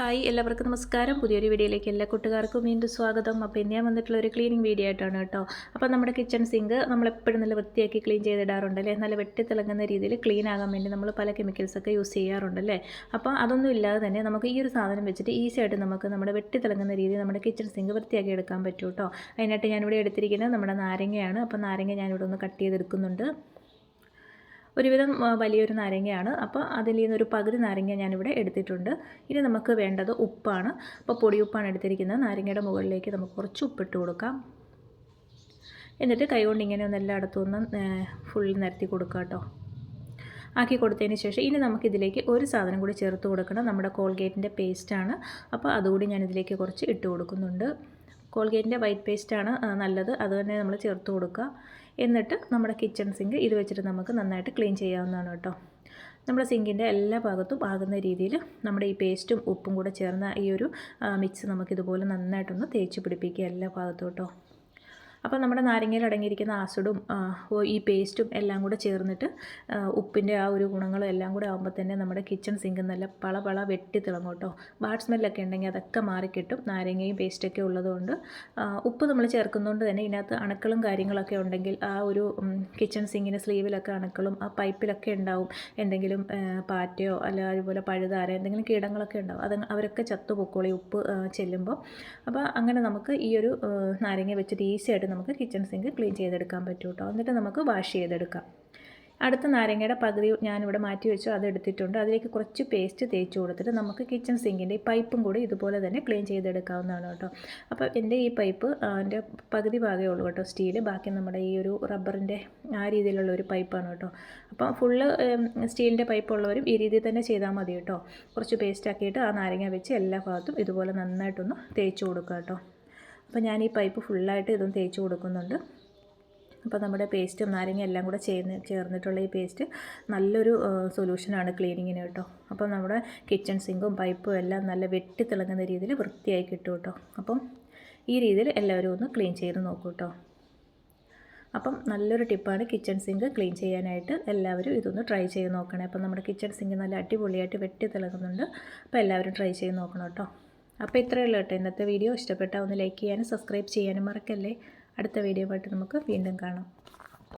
Hi എല്ലാവർക്കും നമസ്കാരം. പുതിയൊരു വീഡിയോയിലേക്ക് എല്ലാ കൂട്ടുകാർക്കും വീണ്ടും സ്വാഗതം. അപ്പോൾ ഇന്ന് ഞാൻ വന്നിട്ടുള്ള ഒരു ക്ലീനിങ് വീഡിയോ ആയിട്ടാണ് കേട്ടോ. അപ്പോൾ നമ്മുടെ കിച്ചൺ സിങ്ക് നമ്മളെപ്പോഴും നല്ല വൃത്തിയാക്കി ക്ലീൻ ചെയ്തിടാറുണ്ട് അല്ലേ? നല്ല വെട്ടിത്തിളങ്ങുന്ന രീതിയിൽ ക്ലീൻ ആകാൻ വേണ്ടി നമ്മൾ പല കെമിക്കൽസൊക്കെ യൂസ് ചെയ്യാറുണ്ടല്ലേ അപ്പോൾ അതൊന്നും ഇല്ലാതെ തന്നെ നമുക്ക് ഈ ഒരു സാധനം വെച്ചിട്ട് ഈസി ആയിട്ട് നമുക്ക് നമ്മുടെ വെട്ടി തിളങ്ങുന്ന രീതിയിൽ നമ്മുടെ കിച്ചൺ സിങ്ക് വൃത്തിയാക്കി എടുക്കാൻ പറ്റും കേട്ടോ. അതിനായിട്ട് ഞാനിവിടെ എടുത്തിരിക്കുന്നത് നമ്മുടെ നാരങ്ങയാണ്. അപ്പോൾ നാരങ്ങ ഞാനിവിടെ ഒന്ന് കട്ട് ചെയ്തെടുക്കുന്നുണ്ട്. ഒരുവിധം വലിയൊരു നാരങ്ങയാണ്. അപ്പോൾ അതിൽ ഒരു പകുതി നാരങ്ങ ഞാനിവിടെ എടുത്തിട്ടുണ്ട്. ഇനി നമുക്ക് വേണ്ടത് ഉപ്പാണ്. അപ്പോൾ പൊടി ഉപ്പാണ് എടുത്തിരിക്കുന്നത്. നാരങ്ങയുടെ മുകളിലേക്ക് നമുക്ക് കുറച്ച് ഉപ്പിട്ട് കൊടുക്കാം. എന്നിട്ട് കൈകൊണ്ട് ഇങ്ങനെ ഒന്ന് എല്ലായിടത്തും ഫുൾ നിരത്തി കൊടുക്കുക കേട്ടോ. ആക്കി കൊടുത്തതിന് ശേഷം ഇനി നമുക്കിതിലേക്ക് ഒരു സാധനം കൂടി ചേർത്ത് കൊടുക്കണം. നമ്മുടെ കോൾഗേറ്റിന്റെ പേസ്റ്റാണ്. അപ്പോൾ അതുകൂടി ഞാൻ ഇതിലേക്ക് കുറച്ച് ഇട്ട് കൊടുക്കുന്നുണ്ട്. കോൾഗേറ്റിന്റെ വൈറ്റ് പേസ്റ്റാണ് നല്ലത്. അത് തന്നെ നമ്മൾ ചേർത്ത് കൊടുക്കുക. എന്നിട്ട് നമ്മുടെ കിച്ചൺ സിങ്ക് ഇത് വെച്ചിട്ട് നമുക്ക് നന്നായിട്ട് ക്ലീൻ ചെയ്യാവുന്നതാണ് കേട്ടോ. നമ്മുടെ സിങ്കിന്റെ എല്ലാ ഭാഗത്തും ആകുന്ന രീതിയിൽ നമ്മുടെ ഈ പേസ്റ്റും ഉപ്പും കൂടെ ചേർന്ന ഈ ഒരു മിക്സ് നമുക്കിതുപോലെ നന്നായിട്ടൊന്ന് തേച്ച് പിടിപ്പിക്കുക എല്ലാ ഭാഗത്തും കേട്ടോ. അപ്പോൾ നമ്മുടെ നാരങ്ങയിൽ അടങ്ങിയിരിക്കുന്ന ആസിഡും ഈ പേസ്റ്റും എല്ലാം കൂടെ ചേർന്നിട്ട് ഉപ്പിന്റെ ആ ഒരു ഗുണങ്ങളും എല്ലാം കൂടെ ആകുമ്പോൾ തന്നെ നമ്മുടെ കിച്ചൺ സിങ്ക് നല്ല പള പള വെട്ടി തിളങ്ങും കേട്ടോ. ബാഡ് സ്മെല്ലൊക്കെ ഉണ്ടെങ്കിൽ അതൊക്കെ മാറിക്കിട്ടും. നാരങ്ങയും പേസ്റ്റൊക്കെ ഉള്ളതുകൊണ്ട് ഉപ്പ് നമ്മൾ ചേർക്കുന്നതുകൊണ്ട് തന്നെ ഇതിനകത്ത് അണുക്കളും കാര്യങ്ങളൊക്കെ ഉണ്ടെങ്കിൽ ആ ഒരു കിച്ചൺ സിങ്കിന്റെ സ്ലീവിലൊക്കെ അണുക്കളും ആ പൈപ്പിലൊക്കെ ഉണ്ടാവും. എന്തെങ്കിലും പാറ്റയോ അല്ല അതുപോലെ പഴുതാര എന്തെങ്കിലും കീടങ്ങളൊക്കെ ഉണ്ടാവും. അത് അവരൊക്കെ ചത്തുപൊക്കോളി ഉപ്പ് ചെല്ലുമ്പോൾ അപ്പോൾ അങ്ങനെ നമുക്ക് ഈ ഒരു നാരങ്ങ വെച്ചിട്ട് ഈസി ആയിട്ട് നമുക്ക് കിച്ചൺ സിങ്ക് ക്ലീൻ ചെയ്തെടുക്കാൻ പറ്റും കേട്ടോ എന്നിട്ട് നമുക്ക് വാഷ് ചെയ്തെടുക്കാം. അടുത്ത നാരങ്ങയുടെ പകുതി ഞാനിവിടെ മാറ്റി വെച്ചു. അത് എടുത്തിട്ടുണ്ട്. അതിലേക്ക് കുറച്ച് പേസ്റ്റ് തേച്ച് കൊടുത്തിട്ട് നമുക്ക് കിച്ചൺ സിങ്കിന്റെ ഈ പൈപ്പും കൂടി ഇതുപോലെ തന്നെ ക്ലീൻ ചെയ്തെടുക്കാവുന്നതാണ് കേട്ടോ. അപ്പോൾ എന്റെ ഈ പൈപ്പ് എന്റെ പകുതി ഭാഗമേ ഉള്ളൂ കേട്ടോ സ്റ്റീൽ ബാക്കി നമ്മുടെ ഈ ഒരു റബ്ബറിന്റെ ആ രീതിയിലുള്ള ഒരു പൈപ്പാണ് കേട്ടോ. അപ്പോൾ ഫുള്ള് സ്റ്റീലിന്റെ പൈപ്പ് ഉള്ളവരും ഈ രീതിയിൽ തന്നെ ചെയ്താൽ മതി കേട്ടോ. കുറച്ച് പേസ്റ്റ് ആക്കിയിട്ട് ആ നാരങ്ങ വെച്ച് എല്ലാ ഭാഗത്തും ഇതുപോലെ നന്നായിട്ടൊന്ന് തേച്ച് കൊടുക്കുക കേട്ടോ. അപ്പോൾ ഞാൻ ഈ പൈപ്പ് ഫുള്ളായിട്ട് ഇതും തേച്ച് കൊടുക്കുന്നുണ്ട്. അപ്പോൾ നമ്മുടെ പേസ്റ്റും നാരങ്ങ എല്ലാം കൂടെ ചേർന്ന് ചേർന്നിട്ടുള്ള ഈ പേസ്റ്റ് നല്ലൊരു സൊല്യൂഷനാണ് ക്ലീനിങ്ങിന് കേട്ടോ. അപ്പോൾ നമ്മുടെ കിച്ചൺ സിങ്കും പൈപ്പും എല്ലാം നല്ല വെട്ടി തിളങ്ങുന്ന രീതിയിൽ വൃത്തിയായി കിട്ടും കേട്ടോ. അപ്പം ഈ രീതിയിൽ എല്ലാവരും ഒന്ന് ക്ലീൻ ചെയ്ത് നോക്കൂ കേട്ടോ. അപ്പം നല്ലൊരു ടിപ്പാണ് കിച്ചൺ സിങ്ക് ക്ലീൻ ചെയ്യാനായിട്ട് എല്ലാവരും ഇതൊന്ന് ട്രൈ ചെയ്ത് നോക്കണേ. അപ്പം നമ്മുടെ കിച്ചൺ സിങ്ക് നല്ല അടിപൊളിയായിട്ട് വെട്ടി തിളങ്ങുന്നുണ്ട്. അപ്പോൾ എല്ലാവരും ട്രൈ ചെയ്ത് നോക്കണം കേട്ടോ. അപ്പോൾ ഇത്രയേ ഉള്ളൂ കേട്ടോ ഇന്നത്തെ വീഡിയോ. ഇഷ്ടപ്പെട്ടാൽ ഒന്ന് ലൈക്ക് ചെയ്യാനും സബ്സ്ക്രൈബ് ചെയ്യാനും മറക്കല്ലേ. അടുത്ത വീഡിയോ ആയിട്ട് നമുക്ക് വീണ്ടും കാണാം.